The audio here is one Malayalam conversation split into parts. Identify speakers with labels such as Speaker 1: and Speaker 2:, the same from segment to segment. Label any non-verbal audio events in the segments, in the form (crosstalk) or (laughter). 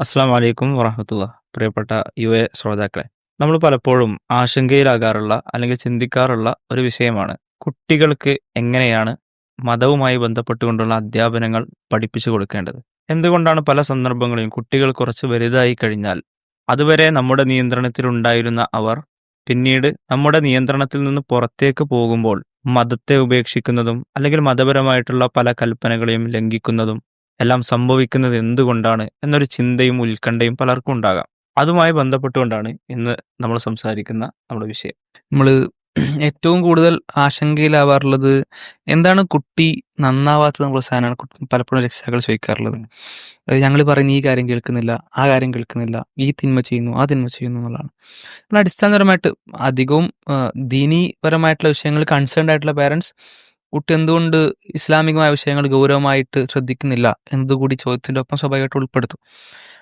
Speaker 1: അസ്സാം വലൈക്കും വറഹമത്തുള്ള. പ്രിയപ്പെട്ട യു എ ശ്രോതാക്കളെ നമ്മൾ പലപ്പോഴും ആശങ്കയിലാകാറുള്ള അല്ലെങ്കിൽ ചിന്തിക്കാറുള്ള ഒരു വിഷയമാണ്. കുട്ടികൾക്ക് എങ്ങനെയാണ് മതവുമായി ബന്ധപ്പെട്ടുകൊണ്ടുള്ള അധ്യാപനങ്ങൾ പഠിപ്പിച്ചു കൊടുക്കേണ്ടത്? എന്തുകൊണ്ടാണ് പല സന്ദർഭങ്ങളിലും കുട്ടികൾ കുറച്ച് വലുതായി കഴിഞ്ഞാൽ അതുവരെ നമ്മുടെ നിയന്ത്രണത്തിലുണ്ടായിരുന്ന അവർ പിന്നീട് നമ്മുടെ നിയന്ത്രണത്തിൽ നിന്ന് പുറത്തേക്ക് പോകുമ്പോൾ മതത്തെ ഉപേക്ഷിക്കുന്നതും അല്ലെങ്കിൽ മതപരമായിട്ടുള്ള പല കൽപ്പനകളെയും ലംഘിക്കുന്നതും എല്ലാം സംഭവിക്കുന്നത് എന്തുകൊണ്ടാണ് എന്നൊരു ചിന്തയും ഉത്കണ്ഠയും പലർക്കും ഉണ്ടാകാം. അതുമായി ബന്ധപ്പെട്ടുകൊണ്ടാണ് ഇന്ന് നമ്മൾ സംസാരിക്കുന്ന നമ്മുടെ വിഷയം.
Speaker 2: നമ്മൾ ഏറ്റവും കൂടുതൽ ആശങ്കയിലാവാറുള്ളത് എന്താണ് കുട്ടി നന്നാവാത്തത് നമ്മൾ സാധനമാണ്. കുട്ടി- പലപ്പോഴും രക്ഷിതാക്കൾ ചോദിക്കാറുള്ളത്. ഞങ്ങൾ പറയുന്ന ഈ കാര്യം കേൾക്കുന്നില്ല ആ കാര്യം കേൾക്കുന്നില്ല ഈ തിന്മ ചെയ്യുന്നു ആ തിന്മ ചെയ്യുന്നു എന്നുള്ളതാണ്. നമ്മൾ അടിസ്ഥാനപരമായിട്ട് അധികവും ദീനീപരമായിട്ടുള്ള വിഷയങ്ങൾ കൺസേൺഡ് ആയിട്ടുള്ള പേരൻസ് കുട്ടി എന്തുകൊണ്ട് ഇസ്ലാമികമായ വിഷയങ്ങൾ ഗൗരവമായിട്ട് ശ്രദ്ധിക്കുന്നില്ല എന്നതുകൂടി ചോദ്യത്തിന്റെ ഒപ്പം സ്വാഭാവികമായിട്ട് ഉൾപ്പെടുത്തും.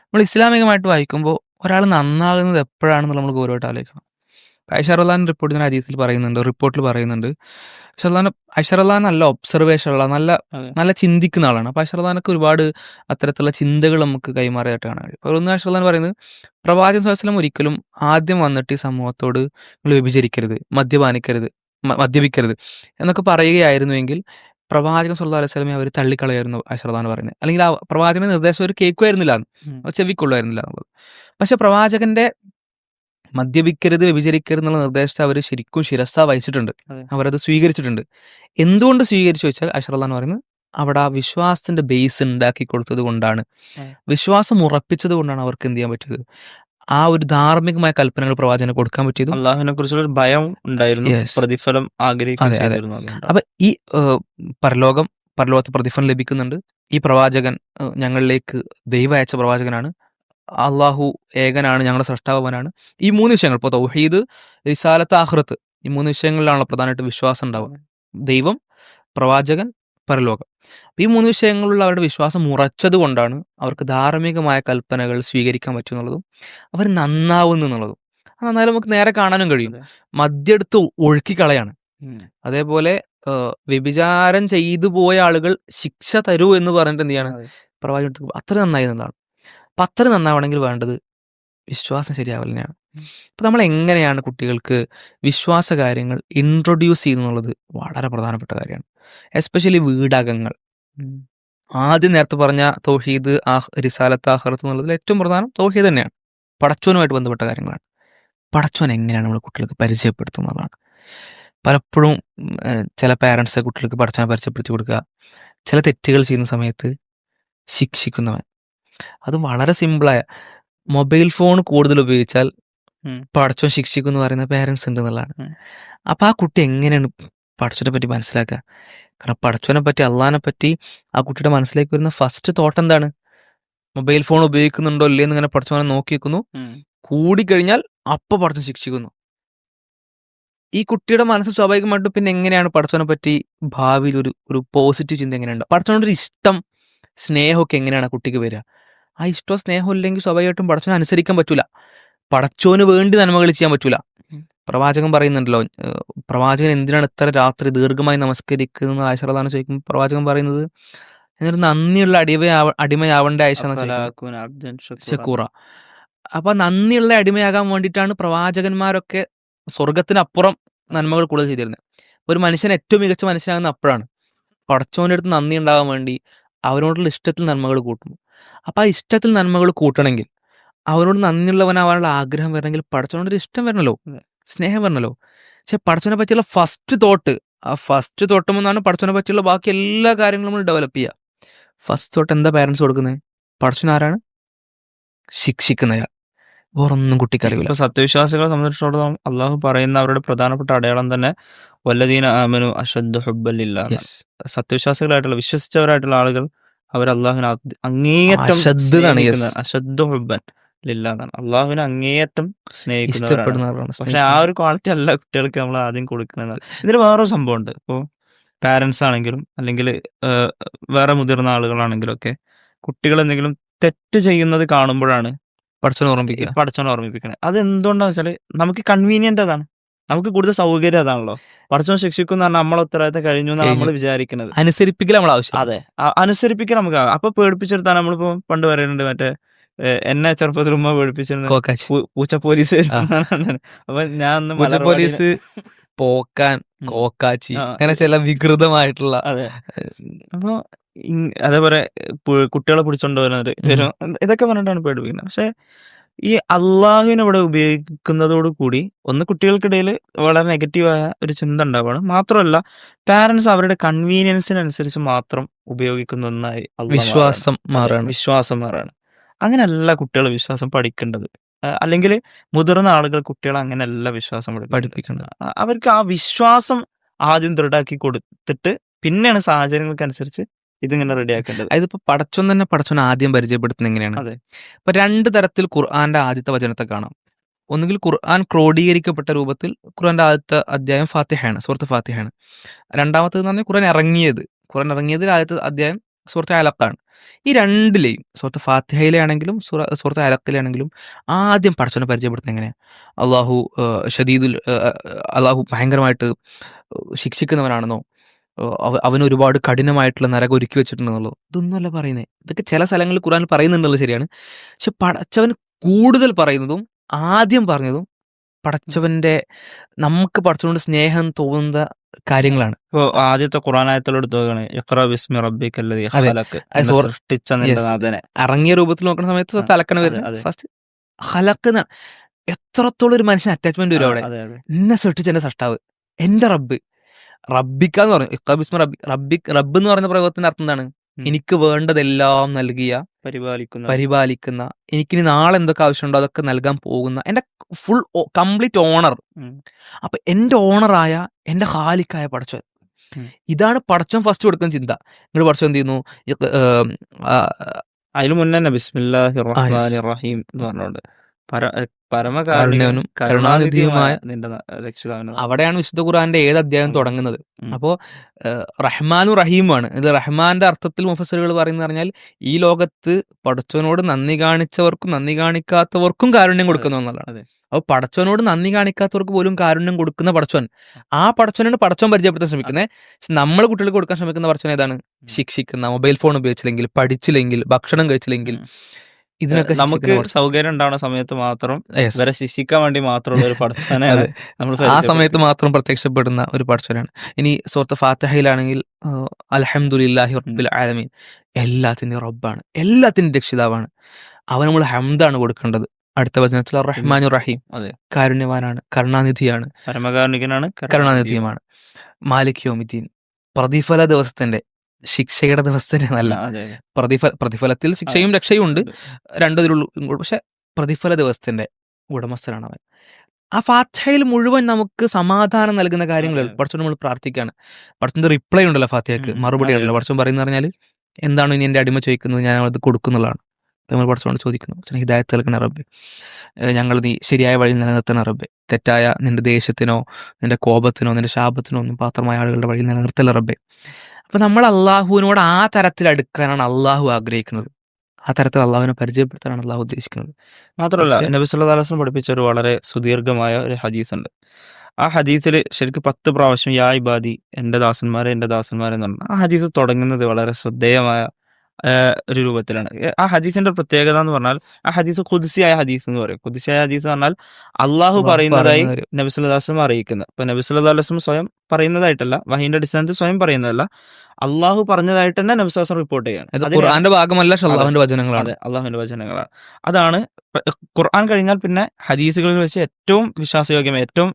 Speaker 2: നമ്മൾ ഇസ്ലാമികമായിട്ട് വായിക്കുമ്പോൾ ഒരാൾ നന്നാകുന്നത് എപ്പോഴാണെന്ന് നമ്മൾ ഗൗരവമായിട്ട് ആലോചിക്കണം. ഐഷറുല്ലാൻ റിപ്പോർട്ട് ഞാൻ അതീതത്തിൽ പറയുന്നുണ്ട് റിപ്പോർട്ടിൽ പറയുന്നുണ്ട്. ഐഷറുല്ലാൻ ഐഷറുല്ലാൻ നല്ല ഒബ്സർവേഷൻ ഉള്ള നല്ല നല്ല ചിന്തിക്കുന്ന ആളാണ്. അപ്പോൾ ഐഷറുല്ലാനൊക്കെ ഒരുപാട് അത്തരത്തിലുള്ള ചിന്തകൾ നമുക്ക് കൈമാറിയായിട്ട് കാണാൻ കഴിയും. അപ്പോൾ ഒന്ന് ഐഷറുല്ലാൻ പറയുന്നത് പ്രവാചകൻ സ്വലം ഒരിക്കലും ആദ്യം വന്നിട്ട് ഈ സമൂഹത്തോട് നിങ്ങൾ വ്യഭിചരിക്കരുത് മദ്യപാനിക്കരുത്. മദ്യപിക്കരുത്. എന്നൊക്കെ പറയുകയായിരുന്നുവെങ്കിൽ പ്രവാചകൻ സല്ലല്ലാഹു അലൈഹി സ്വലമെ അവർ തള്ളിക്കളയായിരുന്നു ഐഷറുല്ലാൻ പറയുന്നത്. അല്ലെങ്കിൽ ആ പ്രവാചകന്റെ നിർദ്ദേശം ഒരു കേൾക്കുമായിരുന്നില്ല. ചെവിക്കൊള്ളുമായിരുന്നില്ല എന്നുള്ളത്. പക്ഷെ പ്രവാചകന്റെ മദ്യപിക്കരുത് വ്യഭിചരിക്കരുത് എന്നുള്ള നിർദ്ദേശത്തെ അവർ ശരിക്കും ശിരസ വഹിച്ചിട്ടുണ്ട്. അവരത് സ്വീകരിച്ചിട്ടുണ്ട്. എന്തുകൊണ്ട് സ്വീകരിച്ചു വെച്ചാൽ അഷറല്ലാന്ന് പറയുന്നത് അവിടെ ആ വിശ്വാസത്തിന്റെ ബേസ് ഉണ്ടാക്കി കൊടുത്തത് കൊണ്ടാണ്. വിശ്വാസം ഉറപ്പിച്ചത് കൊണ്ടാണ് അവർക്ക് എന്ത് ചെയ്യാൻ പറ്റിയത്? ആ ഒരു ധാർമ്മികമായ കൽപ്പനകൾ പ്രവാചകന് കൊടുക്കാൻ പറ്റിയതും
Speaker 1: അള്ളാഹുവിനെ കുറിച്ചുള്ള ഒരു ഭയം ഉണ്ടായിരുന്നു പ്രതിഫലം ആഗ്രഹിക്കുന്നു.
Speaker 2: അപ്പൊ ഈ പരലോകം പരലോകത്ത് പ്രതിഫലം ലഭിക്കുന്നുണ്ട്. ഈ പ്രവാചകൻ ഞങ്ങളിലേക്ക് ദൈവം അയച്ച പ്രവാചകനാണ്. അള്ളാഹു ഏകനാണ് ഞങ്ങളുടെ സൃഷ്ടാവനാണ്. ഈ മൂന്ന് വിഷയങ്ങൾ ഇപ്പോൾ തൗഹീദ് റിസാലത്ത് ആഹ്റത്ത് ഈ മൂന്ന് വിഷയങ്ങളിലാണല്ലോ പ്രധാനമായിട്ട് വിശ്വാസം ഉണ്ടാവുക. ദൈവം പ്രവാചകൻ പരലോകം. ഈ മൂന്ന് വിഷയങ്ങളുള്ള അവരുടെ വിശ്വാസം ഉറച്ചത് കൊണ്ടാണ് അവർക്ക് ധാർമ്മികമായ കൽപ്പനകൾ സ്വീകരിക്കാൻ പറ്റുന്നുള്ളതും അവർ നന്നാവുന്നു എന്നുള്ളതും. നന്നായാലും നമുക്ക് നേരെ കാണാനും കഴിയും. മദ്യെടുത്ത് ഒഴുക്കിക്കളയാണ്. അതേപോലെ വ്യഭിചാരം ചെയ്തു പോയ ആളുകൾ ശിക്ഷ തരൂ എന്ന് പറഞ്ഞിട്ട് എന്ത് ചെയ്യാണ്? എടുത്ത് അത്ര നന്നായി എന്നതാണ് അപ്പം അത്ര നന്നാവണമെങ്കിൽ വേണ്ടത് വിശ്വാസം ശരിയാവലിനെയാണ്. തന്നെയാണ് അപ്പം നമ്മൾ എങ്ങനെയാണ് കുട്ടികൾക്ക് വിശ്വാസ കാര്യങ്ങൾ ഇൻട്രൊഡ്യൂസ് ചെയ്യുന്നുള്ളത് വളരെ പ്രധാനപ്പെട്ട കാര്യമാണ്. എസ്പെഷ്യലി വീടകങ്ങൾ. ആദ്യം നേരത്തെ പറഞ്ഞ തൗഹീദ് ആഹ് റിസാലത്ത് ആഹ്റത്ത് എന്നുള്ളതിൽ ഏറ്റവും പ്രധാനം തൗഹീദ് തന്നെയാണ്. പടച്ചോനുമായിട്ട് ബന്ധപ്പെട്ട കാര്യങ്ങളാണ്. പടച്ചോൻ എങ്ങനെയാണ് നമ്മൾ കുട്ടികൾക്ക് പരിചയപ്പെടുത്തുന്നതാണ്? പലപ്പോഴും ചില പാരൻസ് കുട്ടികൾക്ക് പടച്ചോനെ പരിചയപ്പെടുത്തി കൊടുക്കുക. ചില തെറ്റുകൾ ചെയ്യുന്ന സമയത്ത് ശിക്ഷിക്കുന്നവൻ. അത് വളരെ സിമ്പിളായ മൊബൈൽ ഫോൺ കൂടുതൽ ഉപയോഗിച്ചാൽ. പടച്ചോൻ ശിക്ഷിക്കും എന്ന് പറയുന്ന പേരൻസ് ഉണ്ട് എന്നുള്ളതാണ്. അപ്പം ആ കുട്ടി എങ്ങനെയാണ് പടച്ചോനെ പറ്റി മനസ്സിലാക്കുക. കാരണം പടച്ചോനെ പറ്റി അള്ളഹാനെ പറ്റി ആ കുട്ടിയുടെ മനസ്സിലേക്ക് വരുന്ന ഫസ്റ്റ് തോട്ട് എന്താണ്? മൊബൈൽ ഫോൺ ഉപയോഗിക്കുന്നുണ്ടോ ഇല്ലേ എന്ന് ഇങ്ങനെ പടച്ചോനെ നോക്കി വെക്കുന്നു. കൂടിക്കഴിഞ്ഞാൽ അപ്പൊ പടച്ചോൻ ശിക്ഷിക്കുന്നു. ഈ കുട്ടിയുടെ മനസ്സ് സ്വാഭാവികമായിട്ടും പിന്നെ എങ്ങനെയാണ് പടച്ചോനെ പറ്റി ഭാവിയിൽ ഒരു ഒരു പോസിറ്റീവ് ചിന്ത എങ്ങനെയുണ്ട്? പടച്ചോനോട് ഒരു ഇഷ്ടം സ്നേഹമൊക്കെ എങ്ങനെയാണ് ആ കുട്ടിക്ക് വരിക? ആ ഇഷ്ടവും സ്നേഹം ഇല്ലെങ്കിൽ സ്വാഭാവികമായിട്ടും പടച്ചോനെ അനുസരിക്കാൻ പറ്റൂല. പടച്ചോന് വേണ്ടി നന്മകൾ ചെയ്യാൻ പറ്റൂല. പ്രവാചകൻ പറയുന്നുണ്ടല്ലോ പ്രവാചകൻ എന്തിനാണ് ഇത്ര രാത്രി ദീർഘമായി നമസ്കരിക്കുന്നത് ആയിഷറതാണ് ചോദിക്കുമ്പോൾ പ്രവാചകൻ പറയുന്നത് എന്നൊരു നന്ദിയുള്ള അടിമയാവ അടിമയാവേണ്ട ആയിഷ.
Speaker 1: ശക്കൂറ
Speaker 2: അപ്പൊ നന്ദിയുള്ള അടിമയാകാൻ വേണ്ടിയിട്ടാണ് പ്രവാചകന്മാരൊക്കെ സ്വർഗത്തിനപ്പുറം നന്മകൾ കൂടുതൽ ചെയ്തിരുന്നത് ഒരു മനുഷ്യൻ ഏറ്റവും മികച്ച മനുഷ്യനാകുന്ന അപ്പോഴാണ്. പടച്ചവന്റെ അടുത്ത് നന്ദി ഉണ്ടാകാൻ വേണ്ടി അവരോടുള്ള ഇഷ്ടത്തിൽ നന്മകൾ കൂട്ടും അപ്പൊ ആ ഇഷ്ടത്തിൽ നന്മകൾ കൂട്ടണമെങ്കിൽ അവരോട് നന്ദിയുള്ളവനാവാനുള്ള ആഗ്രഹം വരണമെങ്കിൽ പടച്ചവനോട് ഒരു ഇഷ്ടം വരണല്ലോ. സ്നേഹം പറഞ്ഞല്ലോ പക്ഷെ പടച്ചോനെ പറ്റിയുള്ള ഫസ്റ്റ് തോട്ട് ആ ഫസ്റ്റ് തോട്ടുമെന്നാണ് പടച്ചോനെ പറ്റിയുള്ള ബാക്കി എല്ലാ കാര്യങ്ങളും നമ്മൾ ഡെവലപ്പ് ചെയ്യുക. ഫസ്റ്റ് തോട്ട് എന്താ പാരൻസ് കൊടുക്കുന്നത് പടച്ചൻ ആരാണ്? ശിക്ഷിക്കുന്നയാൾ. വേറൊന്നും കുട്ടിക്കറിയില്ല
Speaker 1: ഇപ്പൊ സത്യവിശ്വാസികളെ സംബന്ധിച്ചിടത്തോളം അള്ളാഹു പറയുന്ന അവരുടെ പ്രധാനപ്പെട്ട അടയാളം തന്നെ വല്ലതീന ആമനു ഹുബല്ലില്ല
Speaker 2: യെസ്
Speaker 1: സത്യവിശ്വാസികളായിട്ടുള്ള വിശ്വസിച്ചവരായിട്ടുള്ള ആളുകൾ അവർ അള്ളാഹുവിനെ അങ്ങേയറ്റം അശ്രദ്ധ ഹുബൻ ലില്ലാന്നാണ്. അള്ളാഹുവിനെ അങ്ങേയറ്റം സ്നേഹിക്കുന്നവരാണ്. പക്ഷെ ആ ഒരു ക്വാളിറ്റി അല്ല കുട്ടികൾക്ക് നമ്മൾ ആദ്യം കൊടുക്കുന്നത് ഇതിൽ വേറൊരു സംഭവമുണ്ട്. ഇപ്പോൾ പാരൻസ് ആണെങ്കിലും അല്ലെങ്കിൽ വേറെ മുതിർന്ന ആളുകളാണെങ്കിലും ഒക്കെ കുട്ടികൾ എന്തെങ്കിലും തെറ്റ് ചെയ്യുന്നത് കാണുമ്പോഴാണ്
Speaker 2: പഠിച്ചോൻ ഓർമ്മിപ്പിക്കുക.
Speaker 1: പഠിച്ചോനെ ഓർമ്മിപ്പിക്കണേ. അത് എന്തുകൊണ്ടാന്ന് വെച്ചാൽ നമുക്ക് കൺവീനിയന്റ് അതാണ്. നമുക്ക് കൂടുതൽ സൗകര്യം അതാണല്ലോ. പഠിച്ചോണ്ട് ശിക്ഷിക്കുന്ന പറഞ്ഞാൽ നമ്മളെ ഉത്തരവാദിത്തം കഴിഞ്ഞു എന്നാണ് നമ്മൾ. വിചാരിക്കുന്നത്
Speaker 2: അനുസരിപ്പിക്കൽ നമ്മൾ ആവശ്യം
Speaker 1: അതെ. അനുസരിപ്പിക്കൽ നമുക്ക്. അപ്പൊ പേടിപ്പിച്ചെടുത്താണ് നമ്മളിപ്പോ പണ്ട് പറയുന്നുണ്ട് മറ്റേ എന്നെ ചെറുപ്പത്തിൽ ഉമ്മ പേടിപ്പിച്ചിരുന്നു
Speaker 2: കോക്കാച്ചി
Speaker 1: പൂച്ച പോലീസ്. അപ്പൊ ഞാൻ അന്ന്
Speaker 2: പൂച്ച പോലീസ് പോക്കാൻ. കോക്കാച്ചി അങ്ങനെ ചില വികൃതമായിട്ടുള്ള
Speaker 1: അതെ. അപ്പൊ അതേപോലെ കുട്ടികളെ പിടിച്ചോണ്ട് വരുന്നത് വരും. ഇതൊക്കെ പറഞ്ഞിട്ടാണ് പേടിപ്പിക്കുന്നത്. പക്ഷെ ഈ അള്ളാഹുവിനെ ഇവിടെ ഉപയോഗിക്കുന്നതോട് കൂടി ഒന്ന് കുട്ടികൾക്കിടയിൽ വളരെ നെഗറ്റീവായ ഒരു ചിന്ത ഉണ്ടാവുകയാണ് മാത്രമല്ല പാരന്റ്സ് അവരുടെ കൺവീനിയൻസിനനുസരിച്ച് മാത്രം ഉപയോഗിക്കുന്ന ഒന്നായി
Speaker 2: വിശ്വാസം മാറാണ്.
Speaker 1: വിശ്വാസം മാറാണ്. അങ്ങനെയല്ല കുട്ടികൾ വിശ്വാസം പഠിക്കേണ്ടത്. അല്ലെങ്കിൽ മുതിർന്ന ആളുകൾ കുട്ടികളെ അങ്ങനെയല്ല വിശ്വാസം.
Speaker 2: പഠിപ്പിക്കുന്നത്
Speaker 1: അവർക്ക് ആ വിശ്വാസം ആദ്യം ദൃഢാക്കി കൊടുത്തിട്ട് പിന്നെയാണ് സാഹചര്യങ്ങൾക്കനുസരിച്ച് ഇതിങ്ങനെ റെഡിയാക്കേണ്ടത്.
Speaker 2: അതിപ്പോ പടച്ചോൻ തന്നെ പടച്ചോൻ ആദ്യം പരിചയപ്പെടുത്തുന്ന എങ്ങനെയാണ്?
Speaker 1: അതെ.
Speaker 2: ഇപ്പൊ രണ്ട് തരത്തിൽ ഖുർആന്റെ ആദ്യത്തെ വചനത്തെ കാണാം. ഒന്നുകിൽ ഖുർആൻ ക്രോഡീകരിക്കപ്പെട്ട രൂപത്തിൽ ഖുർആന്റെ ആദ്യത്തെ അധ്യായം ഫാത്തിഹയാണ് സുഹൃത്ത് ഫാത്തിഹയാണ്. രണ്ടാമത്തേത് എന്ന് പറഞ്ഞാൽ ഖുർആൻ ഇറങ്ങിയത്. ഖുർആൻ ഇറങ്ങിയതിൽ ആദ്യത്തെ അധ്യായം സുഹൃത്ത് അലക്കാണ് ഈ രണ്ടിലെയും സുഹൃത്ത് ഫാത്തിഹയിലാണെങ്കിലും സുറ- സുഹൃത്ത് അലക്കിലാണെങ്കിലും ആദ്യം പടച്ചവനെ പരിചയപ്പെടുത്തുന്നത് എങ്ങനെയാണ് അള്ളാഹു ഷദീദുൽ അള്ളാഹു ഭയങ്കരമായിട്ട് ശിക്ഷിക്കുന്നവനാണെന്നോ അവന് ഒരുപാട് കഠിനമായിട്ടുള്ള നരകം ഒരുക്കി വെച്ചിട്ടുണ്ടെന്നുള്ളൂ? ഇതൊന്നുമല്ല പറയുന്നത് ഇതൊക്കെ ചില സ്ഥലങ്ങളിൽ ഖുറാൻ പറയുന്നുണ്ടുള്ളത് ശരിയാണ്. പക്ഷെ പടച്ചവൻ കൂടുതൽ പറയുന്നതും ആദ്യം പറഞ്ഞതും പടച്ചവന്റെ നമുക്ക് പടച്ചവനോട് സ്നേഹം തോന്നുന്ന കാര്യങ്ങളാണ്.
Speaker 1: ഇപ്പൊ ആദ്യത്തെ ഖുറാനായത്തിലോട് തോന്നുകയാണ് ഇഖ്റ ബിസ്മി റബ്ബിക്കല്ലദീ ഖലഖ്.
Speaker 2: അത്
Speaker 1: എന്നെ
Speaker 2: സോർ-
Speaker 1: സൃഷ്ടിച്ച നിന്റെ
Speaker 2: ഇറങ്ങിയ രൂപത്തിൽ നോക്കുന്ന സമയത്ത് തലക്കണ വരുന്നത്. ഫസ്റ്റ് ഹലക്കുന്ന എത്രത്തോളം ഒരു മനുഷ്യന് അറ്റാച്ച്മെന്റ് വരും അവിടെ. എന്നെ സൃഷ്ടിച്ച എന്റെ സഷ്ടാവ്. എന്റെ റബ്ബ്. റബ്ബിക്ക എന്ന് പറഞ്ഞു ഇഖ്റ റബ്ബി റബ്ബി റബ്ബ് എന്ന് പറയുന്ന പ്രയോഗത്തിന്റെ അർത്ഥം എന്താണ്? എനിക്ക് വേണ്ടതെല്ലാം നൽകിയ
Speaker 1: പരിപാലിക്കുന്ന.
Speaker 2: പരിപാലിക്കുന്ന എനിക്കിനി നാളെ എന്തൊക്കെ ആവശ്യമുണ്ടോ അതൊക്കെ നൽകാൻ പോകുന്ന എന്റെ ഫുൾ കംപ്ലീറ്റ് ഓണർ. അപ്പൊ എന്റെ ഓണറായ എന്റെ ഹാലിക്കായ
Speaker 1: പടച്ചവൻ
Speaker 2: ഇതാണ് പടച്ചവൻ ഫസ്റ്റ് കൊടുക്കുന്ന ചിന്ത. നിങ്ങൾ പടച്ചവൻ എന്ത് ചെയ്യുന്നു?
Speaker 1: അതിനു മുന്നേ തന്നെ ബിസ്മില്ലാഹി റഹീം എന്ന് പറഞ്ഞോണ്ട്. കരുണാനിധിയുമായ നിന്റെ
Speaker 2: അവിടെയാണ് വിശുദ്ധ ഖുറാന്റെ ഏത് അധ്യായം തുടങ്ങുന്നത്. അപ്പോ റഹ്മാനു റഹീമുമാണ്. ഇത് റഹ്മാന്റെ അർത്ഥത്തിൽ മുഫസറുകൾ പറയുന്നത് പറഞ്ഞാൽ ഈ ലോകത്ത് പടച്ചവനോട് നന്ദി കാണിച്ചവർക്കും നന്ദി കാണിക്കാത്തവർക്കും കാരുണ്യം കൊടുക്കുന്നു എന്നുള്ളതാണ്.
Speaker 1: അതെ.
Speaker 2: അപ്പൊ പടച്ചവനോട് നന്ദി കാണിക്കാത്തവർക്ക് പോലും കാരുണ്യം കൊടുക്കുന്ന പടച്ചവൻ ആ പടച്ചവനാണ് പടച്ചവൻ പരിചയപ്പെടുത്താൻ ശ്രമിക്കുന്നത് പക്ഷെ നമ്മൾ കുട്ടികൾക്ക് കൊടുക്കാൻ ശ്രമിക്കുന്ന പടച്ചവൻ ഏതാണ്? ശിക്ഷിക്കുന്ന മൊബൈൽ ഫോൺ ഉപയോഗിച്ചില്ലെങ്കിൽ പഠിച്ചില്ലെങ്കിൽ ഭക്ഷണം കഴിച്ചില്ലെങ്കിൽ. ഇതിനൊക്കെ
Speaker 1: നമുക്ക് സൗകര്യം ഉണ്ടാവുന്ന സമയത്ത് മാത്രം
Speaker 2: വരെ
Speaker 1: ഇവരെ ശിക്ഷിക്കാൻ വേണ്ടി മാത്രമുള്ള ഒരു
Speaker 2: പടച്ചവനാണ് (laughs)
Speaker 1: നമ്മൾ
Speaker 2: ആ സമയത്ത് മാത്രം പ്രത്യക്ഷപ്പെടുന്ന ഒരു പടച്ചവനാണ് ഇനി സുഹൃത്ത് ഫാത്തഹയിലാണെങ്കിൽ അലഹമുല്ലാഹി റബ്ബുൽ ആലമീൻ. എല്ലാത്തിന്റെയും റബ്ബാണ്. എല്ലാത്തിന്റെയും രക്ഷിതാവാണ്. അവൻ നമ്മൾ ഹംദാണ് കൊടുക്കേണ്ടത്. അടുത്ത വചനത്തിൽ റഹ്മാൻ റഹീം
Speaker 1: അതെ.
Speaker 2: കാരുണ്യവാനാണ്. കരുണാനിധിയാണ്.
Speaker 1: പരമകാരുണികനാണ്
Speaker 2: കരുണാനിധിയുമാണ്. മാലിക് യോമിദ്ദീൻ. പ്രതിഫല ദിവസത്തിന്റെ ശിക്ഷയുടെ
Speaker 1: അതെ അതെ.
Speaker 2: പ്രതിഫല പ്രതിഫലത്തിൽ ശിക്ഷയും രക്ഷയും ഉണ്ട്. രണ്ടതിലുള്ളൂ പക്ഷെ പ്രതിഫല ദിവസത്തിന്റെ ഉടമസ്ഥനാണ് അവൻ ആ ഫാത്തയിൽ മുഴുവൻ നമുക്ക് സമാധാനം നൽകുന്ന കാര്യങ്ങൾ പഠിച്ചു നമ്മൾ പ്രാർത്ഥിക്കുകയാണ് പഠിച്ചോണ്ട് റിപ്ലൈ ഉണ്ടല്ലോ ഫാത്തിഹക്ക്.
Speaker 1: ഉം.
Speaker 2: മറുപടി ഉണ്ടല്ലോ. പഠിച്ചു പറയുന്ന പറഞ്ഞാൽ എന്താണ് ഇനി എന്റെ അടിമ ചോദിക്കുന്നത്? ഞാൻ അത് കൊടുക്കുന്നുള്ളതാണ്. അപ്പൊ നമ്മൾ പഠിച്ചുകൊണ്ട് ചോദിക്കുന്നു. "പഠിച്ചോനെ, ഹിദായത്ത് നൽകണ റബ്ബെ. ഏഹ് ഞങ്ങൾ നീ ശരിയായ വഴി നിലനിർത്തണ റബ്ബെ. തെറ്റായ നിന്റെ ദേഷ്യത്തിനോ നിന്റെ കോപത്തിനോ നിന്റെ ശാപത്തിനോ ഒന്നും പാത്രമായ ആളുകളുടെ വഴി നിലനിർത്തല റബ്ബെ. അപ്പൊ നമ്മൾ അള്ളാഹുവിനോട് ആ തരത്തിൽ അടുക്കാനാണ് അള്ളാഹു ആഗ്രഹിക്കുന്നത്. ആ തരത്തിൽ അള്ളാഹുവിനെ പരിചയപ്പെടുത്താനാണ് അള്ളാഹു ഉദ്ദേശിക്കുന്നത്.
Speaker 1: മാത്രമല്ല നബി സല്ലല്ലാഹു അലൈഹി പഠിപ്പിച്ച ഒരു വളരെ സുദീർഘമായ ഒരു ഹദീസ് ഉണ്ട് ആ ഹദീസിൽ ശരിക്കും പത്ത് പ്രാവശ്യം യാ ഇബാദി എന്റെ ദാസന്മാരെ എന്റെ ദാസന്മാരെ എന്ന് പറഞ്ഞു ആ ഹദീസ് തുടങ്ങുന്നത് വളരെ ശ്രദ്ധേയമായ ഒരു രൂപത്തിലാണ്. ആ ഹദീസിന്റെ പ്രത്യേകത എന്ന് പറഞ്ഞാൽ ആ ഹദീസ് കുതിസിയായ ഹദീസ് എന്ന് പറയും. കുതിസിയായ ഹദീസ് എന്ന് പറഞ്ഞാൽ അള്ളാഹു പറയുന്നതായി
Speaker 2: പറയുന്ന കാര്യം.
Speaker 1: നബി സല്ലല്ലാഹു അലൈഹി വസല്ലം അറിയിക്കുന്നത് ഇപ്പൊ നബി സല്ലല്ലാഹു അലൈഹി സ്വയം പറയുന്നതായിട്ടല്ല വഹീന്റെ അടിസ്ഥാനത്തിൽ സ്വയം പറയുന്നതല്ല. അള്ളാഹു പറഞ്ഞതായിട്ട് തന്നെ നബി സല്ലല്ലാഹു റിപ്പോർട്ട് ചെയ്യാണ്
Speaker 2: ഖുർആന്റെ ഭാഗമല്ല അള്ളാഹുന്റെ വചനങ്ങളാണ്.
Speaker 1: അള്ളാഹുന്റെ അള്ളാഹുവിന്റെ വചനങ്ങളാണ്. അതാണ് ഖുർആൻ കഴിഞ്ഞാൽ പിന്നെ ഹദീസുകളിൽ വെച്ച് ഏറ്റവും വിശ്വാസയോഗ്യം ഏറ്റവും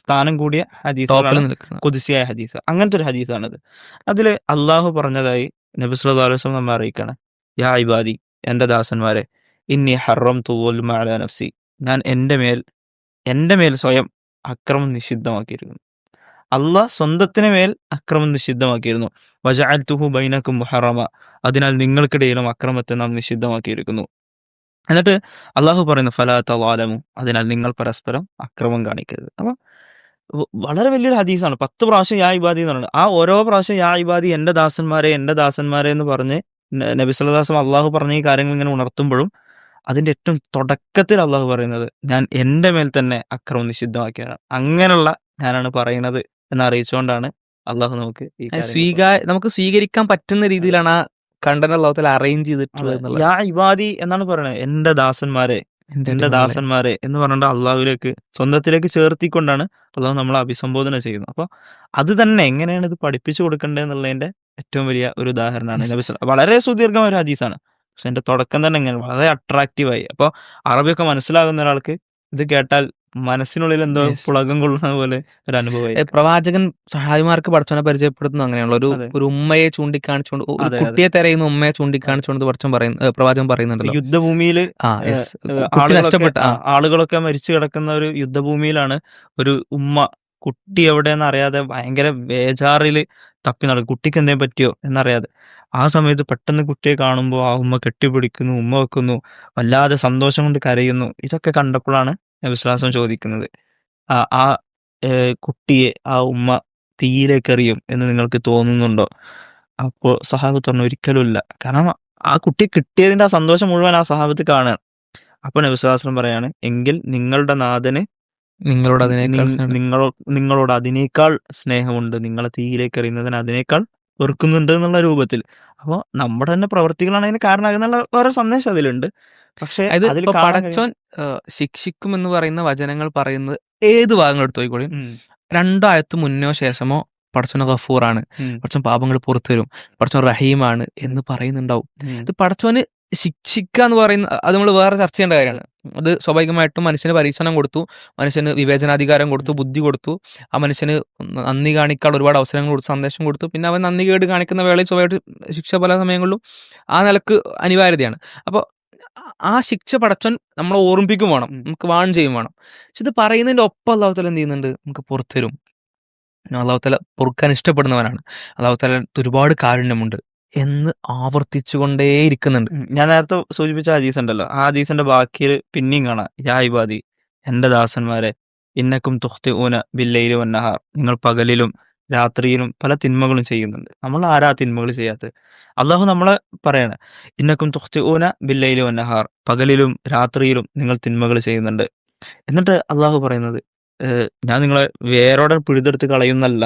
Speaker 1: സ്ഥാനം കൂടിയ
Speaker 2: ഹദീസ്
Speaker 1: കുതിസിയായ ഹദീസ്. അങ്ങനത്തെ ഒരു ഹദീസാണിത്. അതിൽ അള്ളാഹു പറഞ്ഞതായി നബി അലൈഹി വസല്ലം നമ്മെ അറിയിക്കാണ്. യാ ഇബാദി എന്റെ ദാസന്മാരെ ഇന്നി ഹറം തുവൽ മാല നഫ്സി. ഞാൻ എന്റെ മേൽ എന്റെ മേൽ സ്വയം അക്രമം നിഷിദ്ധമാക്കിയിരിക്കുന്നു. അള്ളാഹ് സ്വന്തത്തിന് മേൽ അക്രമം നിഷിദ്ധമാക്കിയിരുന്നു. വജാൽ തുഹു ബൈനക്കും മുഹറമ. അതിനാൽ നിങ്ങൾക്കിടയിലും അക്രമത്തെ നാം നിഷിദ്ധമാക്കിയിരിക്കുന്നു. എന്നിട്ട് അള്ളാഹു പറയുന്നു ഫലാ വാലമു അതിനാൽ നിങ്ങൾ പരസ്പരം അക്രമം കാണിക്കരുത്. അപ്പൊ വളരെ വലിയൊരു ഹദീസാണ്. പത്ത് പ്രാവശ്യം യാ ഇബാദി എന്ന് പറയുന്നത്. ആ ഓരോ പ്രാവശ്യം യാ ഇബാദി എന്റെ ദാസന്മാരെ എന്റെ ദാസന്മാരെ എന്ന് പറഞ്ഞ് നബിസ്വല്ലാസം അള്ളാഹു പറഞ്ഞ ഈ കാര്യങ്ങൾ ഇങ്ങനെ ഉണർത്തുമ്പോഴും അതിന്റെ ഏറ്റവും തുടക്കത്തിൽ അള്ളാഹു പറയുന്നത് ഞാൻ എന്റെ മേൽ തന്നെ അക്രമം നിഷിദ്ധമാക്കിയാണ് അങ്ങനെയുള്ള ഞാനാണ് പറയുന്നത് എന്ന് അറിയിച്ചുകൊണ്ടാണ് അള്ളാഹു നമുക്ക്
Speaker 2: സ്വീകാ നമുക്ക് സ്വീകരിക്കാൻ പറ്റുന്ന രീതിയിലാണ് ആ കണ്ടൻ അള്ളാഹുത്തല അറേഞ്ച് ചെയ്തിട്ടുള്ളത്
Speaker 1: യാ ഇബാദി എന്നാണ് പറയുന്നത്. എന്റെ ദാസന്മാരെ
Speaker 2: എന്റെ
Speaker 1: ദാസന്മാരെ എന്ന് പറഞ്ഞിട്ട് അള്ളാഹുവിലേക്ക് സ്വന്തത്തിലേക്ക് ചേർത്തിക്കൊണ്ടാണ് അള്ളാഹു നമ്മളെ അഭിസംബോധന ചെയ്യുന്നത്. അപ്പൊ അത് തന്നെ എങ്ങനെയാണ് ഇത് പഠിപ്പിച്ചു കൊടുക്കേണ്ടത് എന്നുള്ളതിന്റെ ഏറ്റവും വലിയ ഒരു ഉദാഹരണമാണ്. വളരെ സുദീർഘമായ ഒരു ഹദീസാണ്. പക്ഷെ എന്റെ തുടക്കം തന്നെ എങ്ങനെ വളരെ അട്രാക്റ്റീവായി അപ്പോൾ അറബിയൊക്കെ മനസ്സിലാകുന്ന ഒരാൾക്ക് ഇത് കേട്ടാൽ മനസ്സിനുള്ളിൽ എന്തോ
Speaker 2: Yes.
Speaker 1: പുളകം കൊള്ളുന്ന പോലെ ഒരു
Speaker 2: അനുഭവം പ്രവാചകൻ സഹായിമാർക്ക് പഠിച്ചവനെ പരിചയപ്പെടുത്തുന്നു അങ്ങനെയുള്ള ഒരു
Speaker 1: അതെ.
Speaker 2: ഒരു ഉമ്മയെ ചൂണ്ടിക്കാണിച്ചുകൊണ്ട് ഒരു
Speaker 1: അതെ, അതെ.
Speaker 2: കുട്ടിയെ തെരയുന്ന ഉമ്മയെ ചൂണ്ടിക്കാണിച്ചുകൊണ്ട് പടച്ചോൻ പറയുന്നു പ്രവാചകൻ പറയുന്നുണ്ടല്ലോ.
Speaker 1: യുദ്ധഭൂമിയിൽ
Speaker 2: ആ
Speaker 1: ഏ,
Speaker 2: യെസ്. കുട്ടി
Speaker 1: ആളുകളൊക്കെ
Speaker 2: നഷ്ടപ്പെട്ട ആ.
Speaker 1: ആ, ആളുകളൊക്കെ മരിച്ചു കിടക്കുന്ന ഒരു യുദ്ധഭൂമിയിലാണ് ഒരു ഉമ്മ കുട്ടി എവിടെയെന്ന് അറിയാതെ ഭയങ്കര ബേജാറിൽ തപ്പി നടക്കും. കുട്ടിക്ക് എന്തേ പറ്റിയോ എന്നറിയാതെ. ആ സമയത്ത് പെട്ടെന്ന് കുട്ടിയെ കാണുമ്പോൾ ആ ഉമ്മ കെട്ടിപ്പിടിക്കുന്നു ഉമ്മ വെക്കുന്നു വല്ലാതെ സന്തോഷം കൊണ്ട് കരയുന്നു. ഇതൊക്കെ കണ്ടപ്പോഴാണ് വിശ്വാസം ചോദിക്കുന്നത്. ആ ആ കുട്ടിയെ ആ ഉമ്മ തീയിലേക്ക് എറിയും എന്ന് നിങ്ങൾക്ക് തോന്നുന്നുണ്ടോ? അപ്പോൾ സഹാബത്ത് പറഞ്ഞു ഒരിക്കലുമില്ല. കാരണം ആ കുട്ടി കിട്ടിയതിന്റെ ആ സന്തോഷം മുഴുവൻ ആ സഹാബത്ത് കാണുകയാണ്. അപ്പൊ നബിസ്വാസം പറയാണ് എങ്കിൽ നിങ്ങളുടെ നാഥന്
Speaker 2: നിങ്ങളോട് അതിനേക്കാൾ സ്നേഹം.
Speaker 1: നിങ്ങളോ നിങ്ങളോട് അതിനേക്കാൾ സ്നേഹമുണ്ട്. നിങ്ങളെ തീയിലേക്ക് എറിയുന്നതിന് അതിനേക്കാൾ വെറുക്കുന്നുണ്ട് എന്നുള്ള രൂപത്തിൽ. അപ്പോൾ നമ്മുടെ തന്നെ പ്രവർത്തികളാണ് അതിന് കാരണമാകുന്നുള്ള വേറെ സന്ദേശം അതിലുണ്ട്. പക്ഷേ
Speaker 2: അത്
Speaker 1: അതിൽ കാണാൻ
Speaker 2: പടച്ചോൻ ശിക്ഷിക്കും എന്ന് പറയുന്ന വചനങ്ങൾ പറയുന്നത് ഏത് ഭാഗങ്ങൾ എടുത്തു പോയിക്കോളി
Speaker 1: ഉം,
Speaker 2: രണ്ടോ മുന്നോ ശേഷമോ പടച്ചോൻ ഗഫൂറാണ്.
Speaker 1: ഉം,
Speaker 2: പടച്ചോൻ പാപങ്ങൾ പുറത്തു തരും. പടച്ചോൻ റഹീമാണ് എന്ന് പറയുന്നുണ്ടാവും.
Speaker 1: ഉം.
Speaker 2: ഇത് പടച്ചോന് ശിക്ഷിക്കുക എന്ന് പറയുന്ന അത് നമ്മൾ വേറെ ചർച്ച ചെയ്യേണ്ട കാര്യമാണ്. അത് സ്വാഭാവികമായിട്ടും മനുഷ്യന് പരീക്ഷണം കൊടുത്തു മനുഷ്യന് വിവേചനാധികാരം കൊടുത്തു ബുദ്ധി കൊടുത്തു ആ മനുഷ്യന് നന്ദി കാണിക്കാൻ ഒരുപാട് അവസരങ്ങൾ കൊടുത്തു സന്ദേശം കൊടുത്തു പിന്നെ അവൻ നന്ദി കേട് കാണിക്കുന്ന വേളയിൽ സ്വാഭാവികമായിട്ട് ശിക്ഷ പല സമയങ്ങളിലും ആ നിലയ്ക്ക് അനിവാര്യതയാണ്. അപ്പോൾ ആ ശിക്ഷ പടച്ചൻ നമ്മളെ ഓർമ്മിപ്പിക്കും വേണം. നമുക്ക് വാൺ ചെയ്യും വേണം. പക്ഷെ ഇത് പറയുന്നതിന്റെ ഒപ്പം അള്ളാഹുത്തല എന്ത് ചെയ്യുന്നുണ്ട്? നമുക്ക് പുറത്തു തരും അള്ളാഹുത്തല പൊറുക്കാൻ ഇഷ്ടപ്പെടുന്നവനാണ്. അള്ളാഹുത്തല ഒരുപാട് കാരുണ്യമുണ്ട്. എന്ന് ആവർത്തിച്ചുകൊണ്ടേയിരിക്കുന്നുണ്ട്.
Speaker 1: ഞാൻ നേരത്തെ സൂചിപ്പിച്ച ഹദീസ് ഉണ്ടല്ലോ. ആ ഹദീസിന്റെ ബാക്കിയിൽ പിന്നെയും കാണാം. യാ ഇബാദി എന്റെ ദാസന്മാരെ ഇന്നക്കും തുഹ്തി ഊന ബില്ലയിലും വന്നഹാർ. നിങ്ങൾ പകലിലും രാത്രിയിലും പല തിന്മകളും ചെയ്യുന്നുണ്ട്. നമ്മൾ ആരാ തിന്മകൾ ചെയ്യാത്തത്? അള്ളാഹു നമ്മളെ പറയണ ഇന്നക്കും തുഹ്തി ഊന ബില്ലയിലും വന്നഹാർ. പകലിലും രാത്രിയിലും നിങ്ങൾ തിന്മകൾ ചെയ്യുന്നുണ്ട്. എന്നിട്ട് അള്ളാഹു പറയുന്നത് ഞാൻ നിങ്ങളെ വേരോടെ പിഴുതെടുത്ത് കളയുന്നല്ല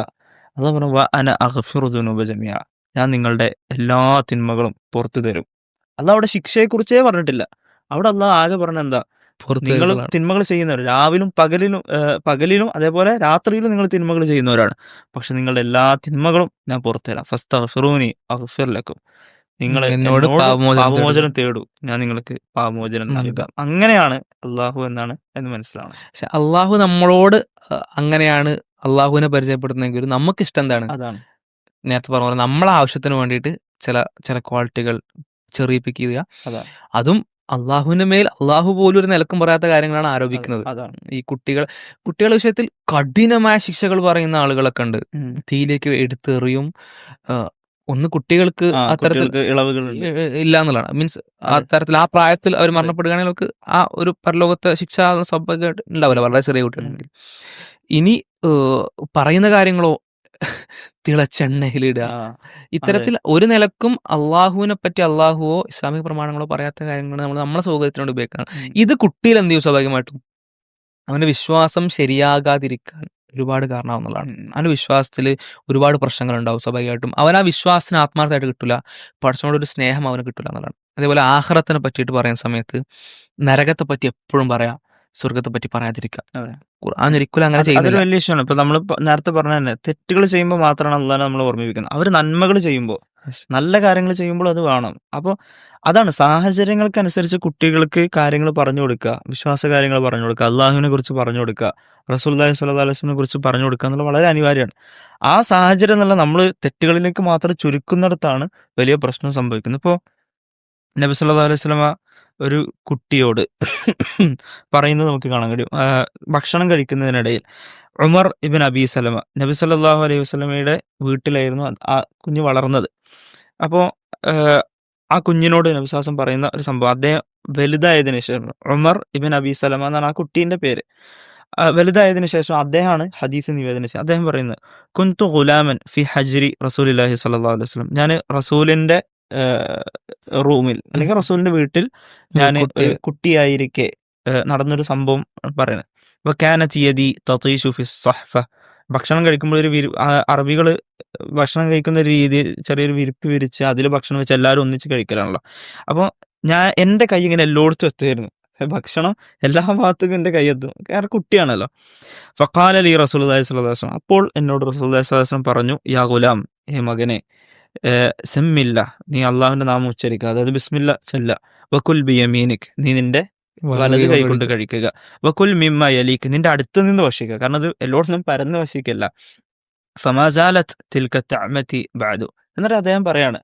Speaker 1: അള്ളാഹു പറഞ്ഞു "വ അന അഗ്ഫിറുദുനൂബ ജമിയ ഞാൻ നിങ്ങളുടെ എല്ലാ തിന്മകളും പുറത്തു തരും. അല്ല അവിടെ ശിക്ഷയെക്കുറിച്ചേ പറഞ്ഞിട്ടില്ല. അവിടെ അല്ല ആകെ പറഞ്ഞ എന്താ? നിങ്ങൾ തിന്മകൾ ചെയ്യുന്നവർ രാവിലും പകലിലും പകലിലും അതേപോലെ രാത്രിയിലും നിങ്ങൾ തിന്മകൾ ചെയ്യുന്നവരാണ്. പക്ഷെ നിങ്ങളുടെ എല്ലാ തിന്മകളും ഞാൻ പുറത്തുതരാം ഫസ്റ്റ് അഫിറൂനി അഫിർലക്കും നിങ്ങൾ
Speaker 2: എന്നോട് പാപമോചനം
Speaker 1: തേടൂ. ഞാൻ നിങ്ങൾക്ക് പാപമോചനം
Speaker 2: നൽകാം.
Speaker 1: നൽകാം. അങ്ങനെയാണ് അള്ളാഹു എന്നാണ് എന്ന് മനസ്സിലാവണം
Speaker 2: പക്ഷെ അള്ളാഹു നമ്മളോട് അങ്ങനെയാണ് അള്ളാഹുവിനെ പരിചയപ്പെടുത്തുന്നെങ്കിൽ നമുക്ക് ഇഷ്ടം എന്താണ്?
Speaker 1: അതാണ്.
Speaker 2: നേരത്തെ പറഞ്ഞ പോലെ നമ്മളെ ആവശ്യത്തിന് വേണ്ടിയിട്ട് ചില ചില ക്വാളിറ്റികൾ ചെറിയിപ്പിക്കുക.
Speaker 1: ചെയ്യുക
Speaker 2: അതും അള്ളാഹുവിന്റെ മേൽ അള്ളാഹു പോലും ഒരു നിലക്കും പറയാത്ത കാര്യങ്ങളാണ് ആരോപിക്കുന്നത്. ഈ കുട്ടികൾ കുട്ടികളുടെ വിഷയത്തിൽ കഠിനമായ ശിക്ഷകൾ പറയുന്ന ആളുകളൊക്കെ ഉണ്ട്. തീയിലേക്ക് എടുത്തെറിയും ഒന്ന് കുട്ടികൾക്ക്
Speaker 1: ആ,
Speaker 2: അത്തരത്തിൽ ഇല്ല എന്നുള്ളതാണ്. മീൻസ്
Speaker 1: ആ
Speaker 2: അത്തരത്തിൽ ആ പ്രായത്തിൽ അവർ മരണപ്പെടുകയാണെങ്കിൽ നമുക്ക് ആ ഒരു പരലോകത്തെ ശിക്ഷ സ്വാഭാവികമായിട്ട് ഉണ്ടാവില്ല വളരെ ചെറിയ കുട്ടികളാണെങ്കിൽ. ഇനി പറയുന്ന കാര്യങ്ങളോ തിളച്ചെണ്ണയിലിടുക ഇത്തരത്തിൽ ഒരു നിലക്കും അള്ളാഹുവിനെ പറ്റി അള്ളാഹുവോ ഇസ്ലാമിക പ്രമാണങ്ങളോ പറയാത്ത കാര്യങ്ങൾ നമ്മൾ നമ്മളെ സൗകര്യത്തിനോട് ഉപയോഗിക്കണം ഇത് കുട്ടിയിൽ എന്ത് ചെയ്യും സ്വാഭാവികമായിട്ടും? അവന്റെ വിശ്വാസം ശരിയാകാതിരിക്കാൻ ഒരുപാട് കാരണമാവുന്നതാണ്. അവന്റെ വിശ്വാസത്തിൽ ഒരുപാട് പ്രശ്നങ്ങൾ ഉണ്ടാവും സ്വാഭാവികമായിട്ടും. അവൻ ആ വിശ്വാസത്തിന് ആത്മാർത്ഥമായിട്ട് കിട്ടില്ല പഠിച്ചോണ്ട് ഒരു സ്നേഹം അവന് കിട്ടില്ല എന്നുള്ളതാണ്. അതേപോലെ ആഹ്റത്തിനെ പറ്റിയിട്ട് പറയുന്ന സമയത്ത് നരകത്തെ പറ്റി എപ്പോഴും പറയാം. സ്വർഗത്തെ പറ്റി പറയാതിരിക്കുക. ഖുർആൻ ഒരിക്കലും അങ്ങനെ ചെയ്യുന്നത്
Speaker 1: വലിയ ഇഷ്യമാണ് ഇപ്പൊ നമ്മൾ നേരത്തെ പറഞ്ഞ തന്നെ തെറ്റുകൾ ചെയ്യുമ്പോൾ മാത്രമാണ് അള്ളാഹ് നമ്മൾ ഓർമ്മിപ്പിക്കുന്നത്. അവർ നന്മകൾ ചെയ്യുമ്പോൾ നല്ല കാര്യങ്ങൾ ചെയ്യുമ്പോൾ അത് വേണം. അപ്പോൾ അതാണ് സാഹചര്യങ്ങൾക്കനുസരിച്ച് കുട്ടികൾക്ക് കാര്യങ്ങൾ പറഞ്ഞു കൊടുക്കുക വിശ്വാസ കാര്യങ്ങൾ പറഞ്ഞു കൊടുക്കുക അള്ളാഹുവിനെ കുറിച്ച് പറഞ്ഞു കൊടുക്കുക റസൂല്ലാഹി സ്വല്ലല്ലാഹു അലൈഹി വസല്ലമയെ കുറിച്ച് പറഞ്ഞു കൊടുക്കുക എന്നുള്ളത് വളരെ അനിവാര്യമാണ്. ആ സാഹചര്യം എന്നുള്ള നമ്മൾ തെറ്റുകളിലേക്ക് മാത്രം ചുരുക്കുന്നിടത്താണ് വലിയ പ്രശ്നം സംഭവിക്കുന്നത്. ഇപ്പോൾ നബി സല്ലാ അലൈഹി വസല്ലമ ഒരു കുട്ടിയോട് പറയുന്നത് നമുക്ക് കാണാൻ കഴിയും. ഭക്ഷണം കഴിക്കുന്നതിനിടയിൽ ഉമർ ഇബിൻ അബി സലമ നബി സല്ലാഹു അലൈഹി വസ്ലമയുടെ വീട്ടിലായിരുന്നു ആ കുഞ്ഞ് വളർന്നത്. അപ്പോൾ ആ കുഞ്ഞിനോട് നബിസാസം പറയുന്ന ഒരു സംഭവം അദ്ദേഹം വലുതായതിനു ശേഷം ഉമർ ഇബിൻ അബി സലമ എന്നാണ് ആ കുട്ടീന്റെ പേര്. വലുതായതിനു ശേഷം അദ്ദേഹമാണ് ഹദീസ് നിവേദനം ചെയ്യുന്നത് അദ്ദേഹം പറയുന്നത് കുന്തു ഗുലാമൻ ഫി ഹജ്രി റസൂലില്ലാഹി സല്ലാ അലൈഹി വസ്ലം ഞാൻ റസൂലിന്റെ റൂമിൽ അല്ലെങ്കിൽ റസൂലിന്റെ വീട്ടിൽ ഞാൻ കുട്ടിയായിരിക്കെ നടന്നൊരു സംഭവം പറയണത് അപ്പൊ കാന ചിയതി ഫി സഹ്ഫ ഭക്ഷണം കഴിക്കുമ്പോൾ ഒരു വിരി അറബികൾ ഭക്ഷണം കഴിക്കുന്ന ഒരു രീതി ചെറിയൊരു വിരിപ്പ് വിരിച്ച് അതിൽ ഭക്ഷണം വെച്ച് എല്ലാവരും ഒന്നിച്ച് കഴിക്കലാണല്ലോ. അപ്പോൾ ഞാൻ എന്റെ കൈ ഇങ്ങനെ എല്ലായിടത്തും എത്തുമായിരുന്നു ഭക്ഷണം എല്ലാ ഭാഗത്തും എന്റെ കൈ എത്തും. കാരണം കുട്ടിയാണല്ലോ. ഫക്കാലലി റസൂൽ അലൈഹി വസല്ലം. അപ്പോൾ എന്നോട് റസൂൽ അലൈഹി പറഞ്ഞു യാ ഗുലാം ഹേ മകനെ സെമ്മില്ല നീ അള്ളാഹുവിന്റെ നാമം ഉച്ചരിക്കുക അതായത് ബിസ്മില്ല ചെല്ല വക്കുൽ ബിയമീനിക്. നീ നിന്റെ വലത് കൈ കൊണ്ട് കഴിക്കുക. വക്കുൽ മിമ്മ യലീക്ക് നിന്റെ അടുത്ത് നിന്ന് ഭക്ഷിക്കുക കാരണം അത് എല്ലായിടത്തും പരന്ന് ഭക്ഷിക്കല്ല ഫമാസാലത്ത് തിൽക്കത്ത് അമത്തി ബാദു എന്നിട്ട് അദ്ദേഹം പറയാണ്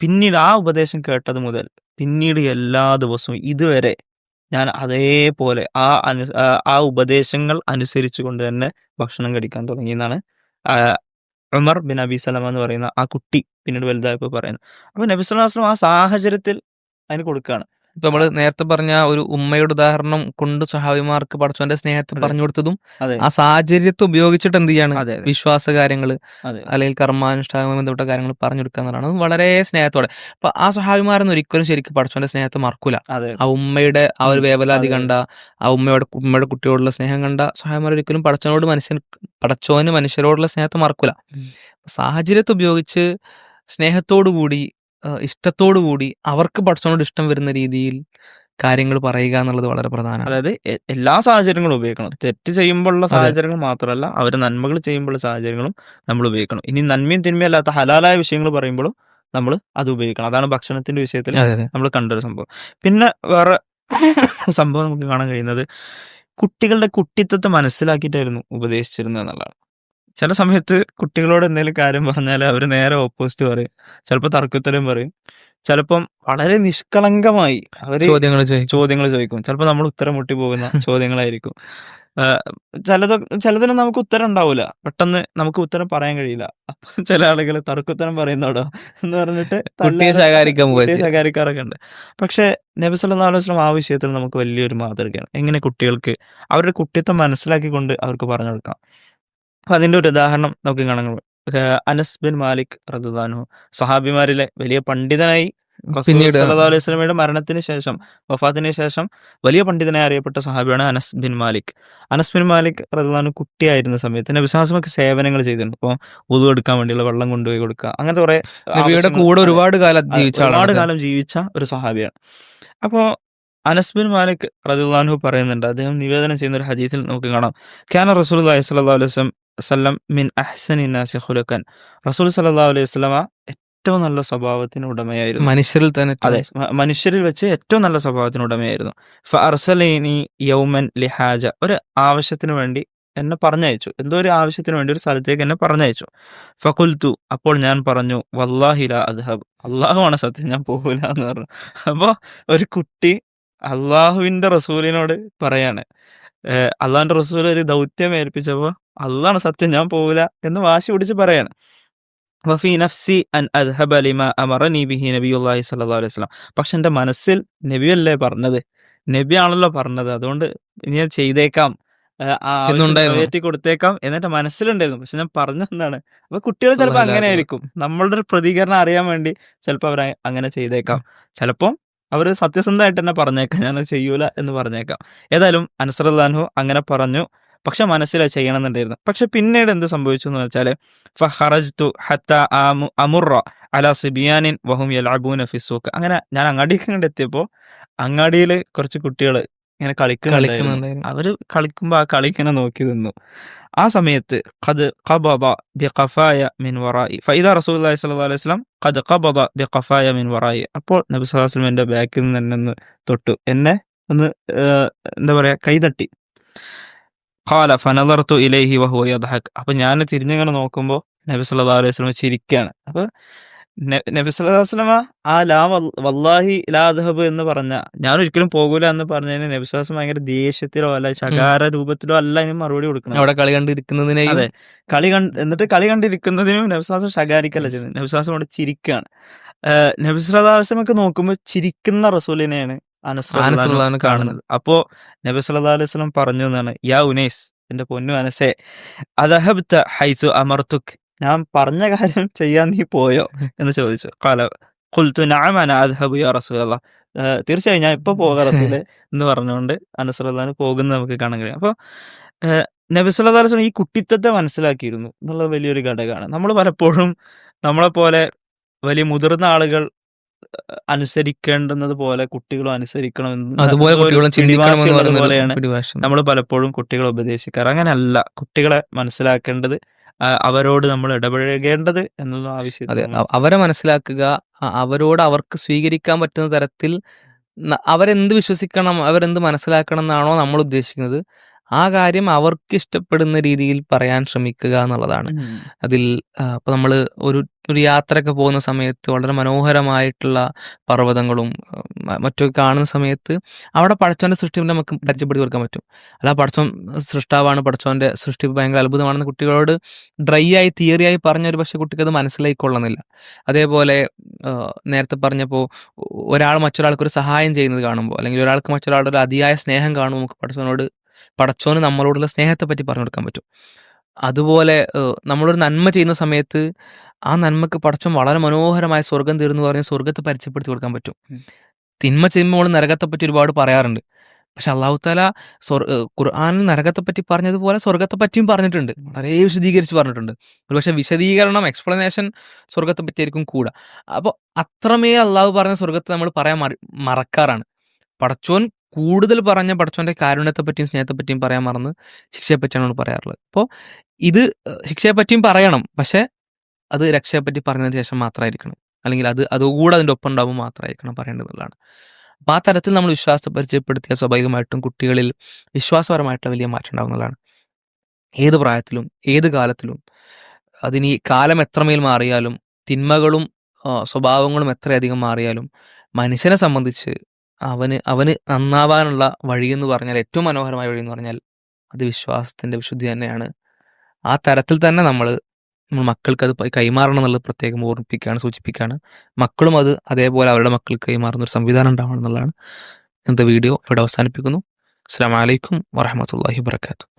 Speaker 1: പിന്നീട് ആ ഉപദേശം കേട്ടത് മുതൽ പിന്നീട് എല്ലാ ദിവസവും ഇതുവരെ ഞാൻ അതേപോലെ ആ അനു ആ- ഉപദേശങ്ങൾ അനുസരിച്ചുകൊണ്ട് തന്നെ ഭക്ഷണം കഴിക്കാൻ തുടങ്ങി എന്നാണ് ഉമർ ബിൻ അബി സലമ എന്ന് പറയുന്ന ആ കുട്ടി പിന്നീട് വലുതായപ്പോൾ പറയുന്നത്. അപ്പൊ നബി സ്വല്ലല്ലാഹു അലൈഹി വസല്ലം ആ സാഹചര്യത്തിൽ അതിന് കൊടുക്കുകയാണ്.
Speaker 2: ഇപ്പൊ നമ്മൾ നേരത്തെ പറഞ്ഞ ഒരു ഉമ്മയുടെ ഉദാഹരണം കൊണ്ട് സഹാബിമാർക്ക് പടച്ചോന്റെ സ്നേഹത്തെ പറഞ്ഞു കൊടുത്തതും ആ സാഹചര്യത്തെ ഉപയോഗിച്ചിട്ട് എന്ത് ചെയ്യാണ് വിശ്വാസ
Speaker 1: കാര്യങ്ങൾ
Speaker 2: അല്ലെങ്കിൽ കർമാനുഷ്ഠാനവുമായി ബന്ധപ്പെട്ട കാര്യങ്ങൾ പറഞ്ഞു കൊടുക്കുക എന്നുള്ളതാണ്. വളരെ സ്നേഹത്തോടെ. അപ്പൊ ആ സഹാബിമാരൊന്നും ഒരിക്കലും ശരിക്കും പടച്ചോന്റെ സ്നേഹത്തെ മറക്കൂല. ആ ഉമ്മയുടെ ആ ഒരു. വേവലാതി കണ്ട ആ ഉമ്മയുടെ ഉമ്മയുടെ കുട്ടിയോടുള്ള സ്നേഹം കണ്ട സഹായിമാർ ഒരിക്കലും പടച്ചവനോട് മനുഷ്യൻ പടച്ചോന് മനുഷ്യരോടുള്ള സ്നേഹത്തെ മറക്കൂല. സാഹചര്യത്തെ ഉപയോഗിച്ച് സ്നേഹത്തോടു കൂടി ഇഷ്ടത്തോടു കൂടി അവർക്ക് പടച്ചവനോട് ഇഷ്ടം വരുന്ന രീതിയിൽ കാര്യങ്ങൾ പറയുക എന്നുള്ളത് വളരെ പ്രധാനമാണ്.
Speaker 1: അതായത് എ- എല്ലാ സാഹചര്യങ്ങളും ഉപയോഗിക്കണം. തെറ്റ് ചെയ്യുമ്പോഴുള്ള
Speaker 2: അതെ.
Speaker 1: സാഹചര്യങ്ങൾ മാത്രമല്ല അവർ നന്മകൾ ചെയ്യുമ്പോഴുള്ള സാഹചര്യങ്ങളും നമ്മൾ ഉപയോഗിക്കണം. ഇനി നന്മയും തിന്മയും അല്ലാത്ത ഹലാലായ വിഷയങ്ങൾ പറയുമ്പോഴും നമ്മൾ അത് ഉപയോഗിക്കണം. അതാണ് ഭക്ഷണത്തിന്റെ വിഷയത്തിൽ
Speaker 2: അതെ അതെ.
Speaker 1: നമ്മൾ കണ്ടൊരു സംഭവം. പിന്നെ വേറെ സംഭവം നമുക്ക് കാണാൻ കഴിയുന്നത് കുട്ടികളുടെ കുട്ടിത്വത്തെ മനസ്സിലാക്കിയിട്ടായിരുന്നു ഉപദേശിച്ചിരുന്നത് എന്നുള്ളതാണ്. ചില സമയത്ത് കുട്ടികളോട് എന്തെങ്കിലും കാര്യം പറഞ്ഞാൽ അവർ നേരെ ഓപ്പോസിറ്റ് പറയും. ചിലപ്പോൾ തർക്കത്തരം പറയും. ചിലപ്പം വളരെ നിഷ്കളങ്കമായി അവർ
Speaker 2: ചോദ്യങ്ങൾ
Speaker 1: ചോദ്യങ്ങൾ ചോദിക്കും. ചിലപ്പോൾ നമ്മൾ ഉത്തരം മുട്ടി പോകുന്ന (laughs) ചോദ്യങ്ങളായിരിക്കും. ചിലത് ചിലതിനും നമുക്ക് ഉത്തരം ഉണ്ടാവില്ല പെട്ടെന്ന് നമുക്ക് ഉത്തരം പറയാൻ കഴിയില്ല. അപ്പൊ ചില ആളുകൾ തർക്കുത്തരം പറയുന്നോടോ എന്ന് പറഞ്ഞിട്ട് ശകാരിക്കാറൊക്കെ ഉണ്ട്. പക്ഷെ നബി സല്ലല്ലാഹു അലൈഹി വസല്ലം ആ വിഷയത്തിൽ നമുക്ക് വലിയൊരു മാതൃകയാണ്. എങ്ങനെ കുട്ടികൾക്ക് അവരുടെ കുട്ടിത്വം മനസ്സിലാക്കിക്കൊണ്ട് അവർക്ക് പറഞ്ഞു കൊടുക്കാം. അപ്പൊ അതിന്റെ ഒരു ഉദാഹരണം നമുക്ക് കാണാൻ അനസ് ബിൻ മാലിക് റദുദാനു സഹാബിമാരിലെ വലിയ പണ്ഡിതനായി
Speaker 2: പിന്നീട്
Speaker 1: അലൈഹി മരണത്തിന് ശേഷം വഫാത്തിന് ശേഷം വലിയ പണ്ഡിതനായി അറിയപ്പെട്ട സഹാബിയാണ് Anas bin Malik. Anas bin Malik റദുദാനു കുട്ടിയായിരുന്ന സമയത്ത് നബിസാസമൊക്കെ സേവനങ്ങൾ ചെയ്തിട്ടുണ്ട് അപ്പോൾ ഉതു എടുക്കാൻ വേണ്ടിയുള്ള വെള്ളം കൊണ്ടുപോയി കൊടുക്കുക അങ്ങനത്തെ കുറെ
Speaker 2: നബിയുടെ കൂടെ ഒരുപാട് കാലം ജീവിച്ച
Speaker 1: ഒരുപാട് കാലം ജീവിച്ച ഒരു സഹാബിയാണ്. അപ്പോൾ അനസ് ബിൻ മാലിക് റദിള്ളാഹു പറയുന്നുണ്ട്. അദ്ദേഹം നിവേദനം ചെയ്യുന്ന ഒരു ഹദീസിൽ നമുക്ക് കാണാം. ഖ്യാന റസൂൽ അലൈഹി വസല്ലം സല്ലം മിൻ അഹ്സനി നാസി ഖുലുക്കൻ റസൂൽ സല്ലാ അലൈഹി വസ്ലമ ഏറ്റവും നല്ല സ്വഭാവത്തിന് ഉടമയായിരുന്നു.
Speaker 2: മനുഷ്യരിൽ തന്നെ
Speaker 1: അതെ മനുഷ്യരിൽ വെച്ച് ഏറ്റവും നല്ല സ്വഭാവത്തിന് ഉടമയായിരുന്നു. ഫർസലീനി യൗമൻ ലിഹാജ. ഒരു ആവശ്യത്തിന് വേണ്ടി എന്നെ പറഞ്ഞയച്ചു. എന്തോ ഒരു ആവശ്യത്തിന് വേണ്ടി ഒരു സ്ഥലത്തേക്ക് എന്നെ പറഞ്ഞയച്ചു. ഫകുൽത്തു അപ്പോൾ ഞാൻ പറഞ്ഞു വല്ലാഹില അദ്ഹബ്. അള്ളാഹുവാണ് സത്യം ഞാൻ പോകില്ല എന്ന് പറഞ്ഞു. അപ്പോൾ ഒരു കുട്ടി അള്ളാഹുവിന്റെ റസൂലിനോട് പറയാണ് ഏഹ് അള്ളാഹിന്റെ റസൂൽ ഒരു ദൗത്യം ഏൽപ്പിച്ചപ്പോൾ അള്ളാണ് സത്യം ഞാൻ പോവില്ല എന്ന് വാശി പിടിച്ച് പറയാണ്. വഫി നഫ്സി അൻ അദ്ഹബ ലിമ അമറനി ബിഹി നബിയുല്ലാഹി സല്ലല്ലാഹു അലൈഹി വസല്ലം. പക്ഷെ എന്റെ മനസ്സിൽ നബിയല്ലേ പറഞ്ഞത്? നബിയാണല്ലോ പറഞ്ഞത്. അതുകൊണ്ട് ഇനി ഞാൻ ചെയ്തേക്കാം. ഏറ്റി ആ ആവശ്യം
Speaker 2: എന്നുണ്ടായിരുന്നു.
Speaker 1: നിറവേറ്റി കൊടുത്തേക്കാം എന്നെ മനസ്സിലുണ്ടായിരുന്നു. പക്ഷെ ഞാൻ പറഞ്ഞു എന്താണ്? അപ്പൊ കുട്ടികൾ ചിലപ്പോൾ
Speaker 2: അള്ളാഹു
Speaker 1: അങ്ങനെ. ആയിരിക്കും നമ്മളുടെ ഒരു പ്രതികരണം അറിയാൻ വേണ്ടി ചിലപ്പോൾ അവർ അങ്ങനെ ചെയ്തേക്കാം. ചിലപ്പോൾ അവർ സത്യസന്ധമായിട്ട് തന്നെ പറഞ്ഞേക്കാം. ഞാൻ ചെയ്യൂല എന്ന് പറഞ്ഞേക്കാം. ഏതായാലും അനസറുല്ലാൻഹു അങ്ങനെ പറഞ്ഞു. പക്ഷെ മനസ്സിൽ ചെയ്യണമെന്നുണ്ടായിരുന്നു. പക്ഷെ പിന്നീട് എന്ത് സംഭവിച്ചു എന്ന് വെച്ചാൽ ഫഹറജ്തു ഹത്ത ആമു- അമുറ അല സിബിയാനിൻ വഹും യലാബൂന ഫിസൂക്ക് അങ്ങനെ ഞാൻ അങ്ങാടിക്ക് കണ്ടെത്തിയപ്പോൾ അങ്ങാടിയിൽ കുറച്ച് കുട്ടികൾ ഇങ്ങനെ കളിക്കുന്നുണ്ടായിരുന്നു.
Speaker 2: കളിക്കുന്നുണ്ടായിരുന്നു.
Speaker 1: അവർ കളിക്കുമ്പോൾ ആ കളി ഇങ്ങനെ നോക്കി നിന്നു. ആ സമയത്ത് ഖദ് ഖബദ ബിഖഫായ മിൻ വറായി. ഫൈദ റസൂലുള്ളാഹി സ്വല്ലല്ലാഹു അലൈഹി വസല്ലം ഖദ് ഖബദ ബിഖഫായ മിൻ വറായി. അപ്പോൾ നബി സ്വല്ലല്ലാഹു അലൈഹി വസല്ലം എന്റെ ബാക്കിൽ നിന്ന് എന്നെ ഒന്ന് തൊട്ടു. എന്നെ ഒന്ന് എന്താ പറയാ കൈതട്ടി. ഖാല ഫനദർതു ഇലൈഹി വഹുവ യദ്ഹക്. അപ്പോൾ ഞാൻ തിരിഞ്ഞിങ്ങനെ നോക്കുമ്പോൾ നബി സല്ലല്ലാഹു അലൈഹി വസല്ലം ചിരിക്കുകയാണ് അപ്പോൾ ന- നബി സല്ലല്ലാഹു അലൈഹി വസല്ലമ ആ ലാ വൽ- വല്ലാഹി ലാ അദ്ഹബ് എന്ന് പറഞ്ഞ ഞാൻ ഒരിക്കലും പോകൂല എന്ന് പറഞ്ഞതിന് നബി സല്ലല്ലാഹു അലൈഹി വസല്ലം ഭയങ്കര ദേഷ്യത്തിലോ അല്ല ശകാര രൂപത്തിലോ അല്ല ഇനി മറുപടി കൊടുക്കണം
Speaker 2: അവിടെ കളി കണ്ടിരിക്കുന്നതിനെയും
Speaker 1: അതെ. കളി കണ്ട് എന്നിട്ട് കളി കണ്ടിരിക്കുന്നതിനും നബിസ്വാസം ശകാരിക്കല്ല
Speaker 2: Yes.
Speaker 1: ചെയ്യുന്നത്. നബ്സാസം കൊണ്ട് ചിരിക്കുകയാണ് നബിസ്വലാസ്ലമൊക്കെ നോക്കുമ്പോൾ ചിരിക്കുന്ന റസൂലിനെയാണ് അനസ്
Speaker 2: അനസ്
Speaker 1: റളിയല്ലാഹു
Speaker 2: റളിയല്ലാഹു
Speaker 1: അൻഹു
Speaker 2: കാണുന്നത്.
Speaker 1: കാണുന്നത്. അപ്പോ നബി സല്ലല്ലാഹു അലൈഹി വസല്ലം പറഞ്ഞു എന്നാണ് യാ ഉനൈസ് എന്റെ പൊന്നു അനസേ അദഹബ്ത ഹൈസു അമർത്തുക് ഞാൻ പറഞ്ഞ കാര്യം ചെയ്യാൻ നീ പോയോ എന്ന് ചോദിച്ചു കാല കുൽത്തു നാമന അദ്ഹബു യാ ഏഹ് തീർച്ചയായും ഞാൻ ഇപ്പൊ പോകാം റസൂലെ എന്ന് പറഞ്ഞുകൊണ്ട് അനസ് റളിയല്ലാഹു പോകുന്നത് നമുക്ക് കാണാൻ കഴിയും അപ്പോൾ നബി സല്ലല്ലാഹു അലൈഹി ഈ കുട്ടിത്തത്തെ മനസ്സിലാക്കിയിരുന്നു എന്നുള്ളത് വലിയൊരു ഘടകമാണ്. നമ്മൾ പലപ്പോഴും നമ്മളെപ്പോലെ വലിയ മുതിർന്ന ആളുകൾ അനുസരിക്കേണ്ടുന്നത് പോലെ കുട്ടികളും അനുസരിക്കണം
Speaker 2: അതുപോലെ
Speaker 1: പോലെയാണ് നമ്മൾ പലപ്പോഴും കുട്ടികളെ ഉപദേശിക്കാറ്. അങ്ങനെയല്ല. കുട്ടികളെ മനസ്സിലാക്കേണ്ടത് അവരോട് നമ്മൾ ഇടപഴകേണ്ടത് എന്നുള്ള ആവശ്യം
Speaker 2: അതെ. അവരെ മനസ്സിലാക്കുക. അവരോട് അവർക്ക് സ്വീകരിക്കാൻ പറ്റുന്ന തരത്തിൽ അവരെന്ത് വിശ്വസിക്കണം, അവരെന്ത് മനസ്സിലാക്കണം എന്നാണോ നമ്മൾ ഉദ്ദേശിക്കുന്നത്, ആ കാര്യം അവർക്ക് ഇഷ്ടപ്പെടുന്ന രീതിയിൽ പറയാൻ ശ്രമിക്കുക എന്നുള്ളതാണ്. അതിൽ ഇപ്പൊ നമ്മൾ ഒരു ഒരു യാത്രയൊക്കെ പോകുന്ന സമയത്ത് വളരെ മനോഹരമായിട്ടുള്ള പർവതങ്ങളും മറ്റൊക്കെ കാണുന്ന സമയത്ത് അവിടെ പടച്ചോന്റെ സൃഷ്ടി നമുക്ക് പരിചയപ്പെടുത്തി കൊടുക്കാൻ പറ്റും. അല്ല പടച്ചോൻ സൃഷ്ടാവാണ്, പടച്ചോന്റെ സൃഷ്ടി ഭയങ്കര അത്ഭുതമാണെന്ന് കുട്ടികളോട് ഡ്രൈ ആയി തിയറിയായി പറഞ്ഞ ഒരു പക്ഷേ അത് മനസ്സിലായിക്കൊള്ളുന്നില്ല അതേപോലെ നേരത്തെ പറഞ്ഞപ്പോൾ ഒരാൾ മറ്റൊരാൾക്ക് ഒരു സഹായം ചെയ്യുന്നത് കാണുമ്പോൾ അല്ലെങ്കിൽ ഒരാൾക്ക് മറ്റൊരാളുടെ ഒരു അതിയായ സ്നേഹം കാണുമ്പോൾ നമുക്ക് പടച്ചോനോട് പടച്ചോന് നമ്മളോടുള്ള സ്നേഹത്തെ പറ്റി പറഞ്ഞു കൊടുക്കാൻ പറ്റും. അതുപോലെ നമ്മളൊരു നന്മ ചെയ്യുന്ന സമയത്ത് ആ നന്മക്ക് പടച്ചോൻ വളരെ മനോഹരമായ സ്വർഗം തീർന്നു പറഞ്ഞ് സ്വർഗത്തെ പരിചയപ്പെടുത്തി കൊടുക്കാൻ പറ്റും. തിന്മ ചെയ്യുമ്പോൾ നരകത്തെ പറ്റി ഒരുപാട് പറയാറുണ്ട്. പക്ഷെ അള്ളാഹുത്താല സ്വർ ഖുർആാനിൽ നരകത്തെ പറ്റി പറഞ്ഞതുപോലെ സ്വർഗത്തെ പറ്റിയും പറഞ്ഞിട്ടുണ്ട്. വളരെ വിശദീകരിച്ച് പറഞ്ഞിട്ടുണ്ട്. ഒരുപക്ഷെ വിശദീകരണം എക്സ്പ്ലനേഷൻ സ്വർഗത്തെ പറ്റിയായിരിക്കും കൂടാ. അപ്പോൾ അത്രമേ അള്ളാഹു പറഞ്ഞ സ്വർഗത്തെ നമ്മൾ പറയാൻ മറി മറക്കാറാണ്. പടച്ചോൻ കൂടുതൽ പറഞ്ഞ പടച്ചോന്റെ കാരുണ്യത്തെ പറ്റിയും സ്നേഹത്തെ പറ്റിയും പറയാൻ മറന്ന് ശിക്ഷയെ പറ്റിയാണ് നമ്മൾ പറയാറുള്ളത്. അപ്പോൾ ഇത് ശിക്ഷയെ പറ്റിയും പറയണം. പക്ഷേ അത് രക്ഷയെ പറ്റി പറഞ്ഞതിന് ശേഷം മാത്രമായിരിക്കണം. അല്ലെങ്കിൽ അത് അതുകൂടെ അതിന്റെ ഒപ്പം ഉണ്ടാവുമ്പോൾ മാത്രമായിരിക്കണം പറയേണ്ടതെന്നുള്ളതാണ് അപ്പോൾ ആ തരത്തിൽ നമ്മൾ വിശ്വാസത്തെ പരിചയപ്പെടുത്തിയാൽ സ്വാഭാവികമായിട്ടും കുട്ടികളിൽ വിശ്വാസപരമായിട്ടുള്ള വലിയ മാറ്റം ഉണ്ടാകുന്നതാണ്. ഏത് പ്രായത്തിലും ഏത് കാലത്തിലും അതിനി കാലം എത്രമേൽ മാറിയാലും തിന്മകളും സ്വഭാവങ്ങളും എത്രയധികം മാറിയാലും മനുഷ്യനെ സംബന്ധിച്ച് അവന് അവന് നന്നാവാനുള്ള എന്ന് പറഞ്ഞാൽ ഏറ്റവും മനോഹരമായ വഴി എന്ന് പറഞ്ഞാൽ അത് വിശ്വാസത്തിന്റെ വിശുദ്ധി തന്നെയാണ്. ആ തരത്തിൽ തന്നെ നമ്മൾ നമ്മൾ മക്കൾക്ക് അത് കൈമാറണം എന്നുള്ളത് പ്രത്യേകം ഓർമ്മിപ്പിക്കുകയാണ്, സൂചിപ്പിക്കുകയാണ്. മക്കളും അത് അതേപോലെ അവരുടെ മക്കൾക്ക് കൈമാറുന്ന ഒരു സംവിധാനം ഉണ്ടാവണം എന്നുള്ളതാണ് ഇന്നത്തെ വീഡിയോ ഇവിടെ അവസാനിപ്പിക്കുന്നു. അസ്സാം വലൈക്കും വറഹ്മത്തുള്ളാഹി വബറകാതുഹു.